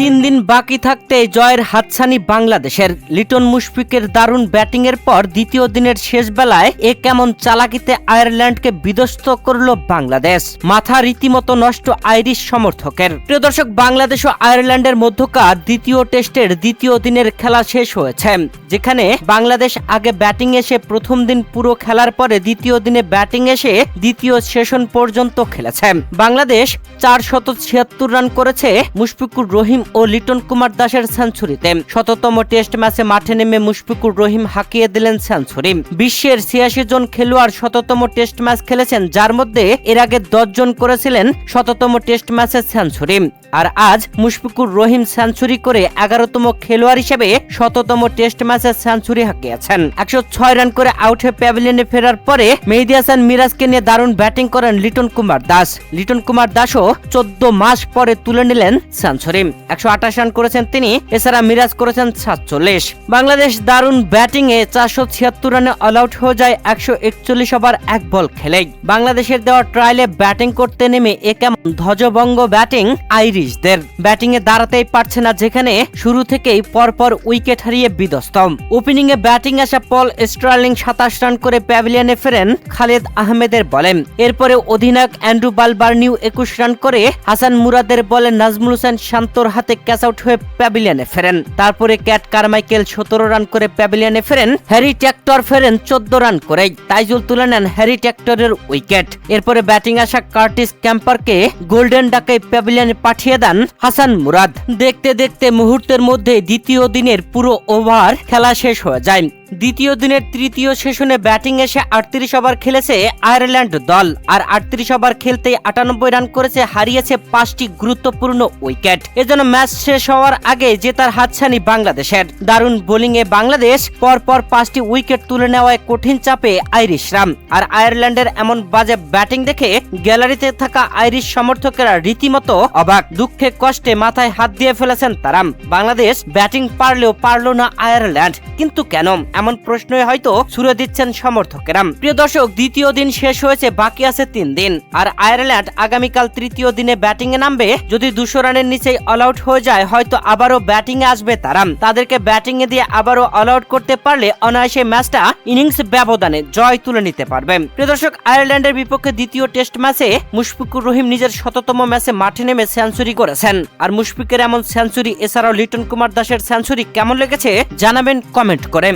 তিন দিন বাকি থাকতে জয়ের হাতছানি বাংলাদেশের। লিটন মুশফিকের দারুণ ব্যাটিংয়ের পর দ্বিতীয় দিনের শেষ বেলায় এ কেমন চালাকিতে আয়ারল্যান্ডকে বিধ্বস্ত করল বাংলাদেশ। মাথা রীতিমতো নষ্ট আইরিশ সমর্থকের। প্রিয় দর্শক, বাংলাদেশ ও আয়ারল্যান্ডের মধ্যকার দ্বিতীয় টেস্টের দ্বিতীয় দিনের খেলা শেষ হয়েছে, যেখানে বাংলাদেশ আগে ব্যাটিং এসে প্রথম দিন পুরো খেলার পরে দ্বিতীয় দিনে ব্যাটিং এসে দ্বিতীয় সেশন পর্যন্ত খেলেছে। বাংলাদেশ চার শত ছিয়াত্তর রান করেছে মুশফিকুর রহিম ও লিটন কুমার দাসের সেঞ্চুরিতে। শততম টেস্ট ম্যাচে মাঠে নেমে মুশফিকুর রহিম হাঁকিয়ে দিলেন সেঞ্চুরি। বিশ্বের ছিয়াশি জন খেলোয়াড় শততম টেস্ট ম্যাচ খেলেছেন, যার মধ্যে এর আগে জন করেছিলেন শততম টেস্ট ম্যাচে সেঞ্চুরি। আর আজ মুশফিকুর রহিম সেঞ্চুরি করে এগারোতম খেলোয়াড় হিসেবে শততম টেস্ট ম্যাচে সেঞ্চুরি হাঁকিয়েছেন। একশো ছয় রান করে আউট হয়ে প্যাভিলিয়নে ফেরার পরে মেহেদি হাসান মিরাজকে নিয়ে দারুণ ব্যাটিং করেন লিটন কুমার দাস। লিটন কুমার দাসও চোদ্দ মাস পরে তুলে নিলেন সেঞ্চুরি। একশো আঠাশ রান করেছেন তিনি, এছাড়া মিরাজ করেছেন সাতচল্লিশ। বাংলাদেশ দারুণ ব্যাটিং এ চারশো ছিয়াত্তর রানে অল আউট হয়ে যায় একশো একচল্লিশ ওভার এক বল খেলেই। বাংলাদেশের দেওয়া ট্রায়ালে ব্যাটিং করতে নেমে এ কেমন ধ্বজভঙ্গ ব্যাটিং আইরিশদের। ব্যাটিং এ দাঁড়াতেই পারছে না যেখানে শুরু থেকেই পরপর উইকেট হারিয়ে বিধ্বস্ত। ওপেনিং এ ব্যাটিং আসা পল স্টার্লিং সাতাশ রান করে প্যাভিলিয়নে ফেরেন খালেদ আহমেদের বলেন এরপরে অধিনায়ক অ্যান্ড্রু বালবার্নিউ একুশ রান করে হাসান মুরাদের বলে নাজমুল হোসেন শান্তর হাতে ক্যাচ আউট হয়ে প্যাভিলিয়নে ফেরেন। তারপরে ক্যাট কারমাইকেল সতেরো রান করে প্যাভিলিয়নে ফেরেন, হ্যারি ট্যাক্টর ফেরেন চোদ্দ রান করে তাইজুল তুলে নেন হ্যারি ট্যাক্টরের উইকেট। এরপরে ব্যাটিং আসা কার্টিস ক্যাম্পারকে গোল্ডেন ডাকে প্যাভিলিয়নে পাঠিয়ে দেন হাসান মুরাদ। দেখতে দেখতে মুহূর্তের মধ্যে দ্বিতীয় দিনের পুরো ওভার খেলা শেষ হয়ে যায়। দ্বিতীয় দিনের তৃতীয় সেশনে ব্যাটিং এসে আটত্রিশ ওভার খেলেছে আয়ারল্যান্ড দল, আর আটত্রিশ ওভার খেলতে আটানব্বই রান করেছে, হারিয়েছে পাঁচটি গুরুত্বপূর্ণ উইকেট। এজন্য ম্যাচ শেষ হওয়ার আগে জেতার হাতছানি বাংলাদেশের। দারুণ বোলিং এ বাংলাদেশ পরপর পাঁচটি উইকেট তুলে নেওয়ায় কঠিন চাপে আইরিশরা আর আয়ারল্যান্ডের এমন বাজে ব্যাটিং দেখে গ্যালারিতে থাকা আইরিশ সমর্থকেরা রীতিমতো অবাক। দুঃখে কষ্টে মাথায় হাত দিয়ে ফেলেছেন তারা বাংলাদেশ ব্যাটিং পারলেও পারল না আয়ারল্যান্ড। কিন্তু কেন? এমন প্রশ্নই হয়তো ছুড়ে দিচ্ছেন সমর্থকেরা প্রিয় দর্শক, দ্বিতীয় দিন শেষ হয়েছে, বাকি আছে তিন দিন। আর আয়ারল্যান্ড আগামীকাল তৃতীয় দিনে ব্যাটিং এ নামবে। যদি দুশো রানের নিচেই অল আউট হয়ে যায়, হয়তো আবারও ব্যাটিং এ আসবে তারা তাদেরকে ব্যাটিং এ দিয়ে আবারও অল আউট করতে পারলে অনায়াসে ম্যাচটা ইনিংস ব্যবধানে জয় তুলে নিতে পারবে। প্রিয় দর্শক, আয়ারল্যান্ডের বিপক্ষে দ্বিতীয় টেস্ট ম্যাচে মুশফিকুর রহিম নিজের শততম ম্যাচে মাঠে নেমে সেঞ্চুরি করেছেন। আর মুশফিকের এমন সেঞ্চুরি, এছাড়াও লিটন কুমার দাসের সেঞ্চুরি কেমন লেগেছে, জানাবেন কমেন্ট করে।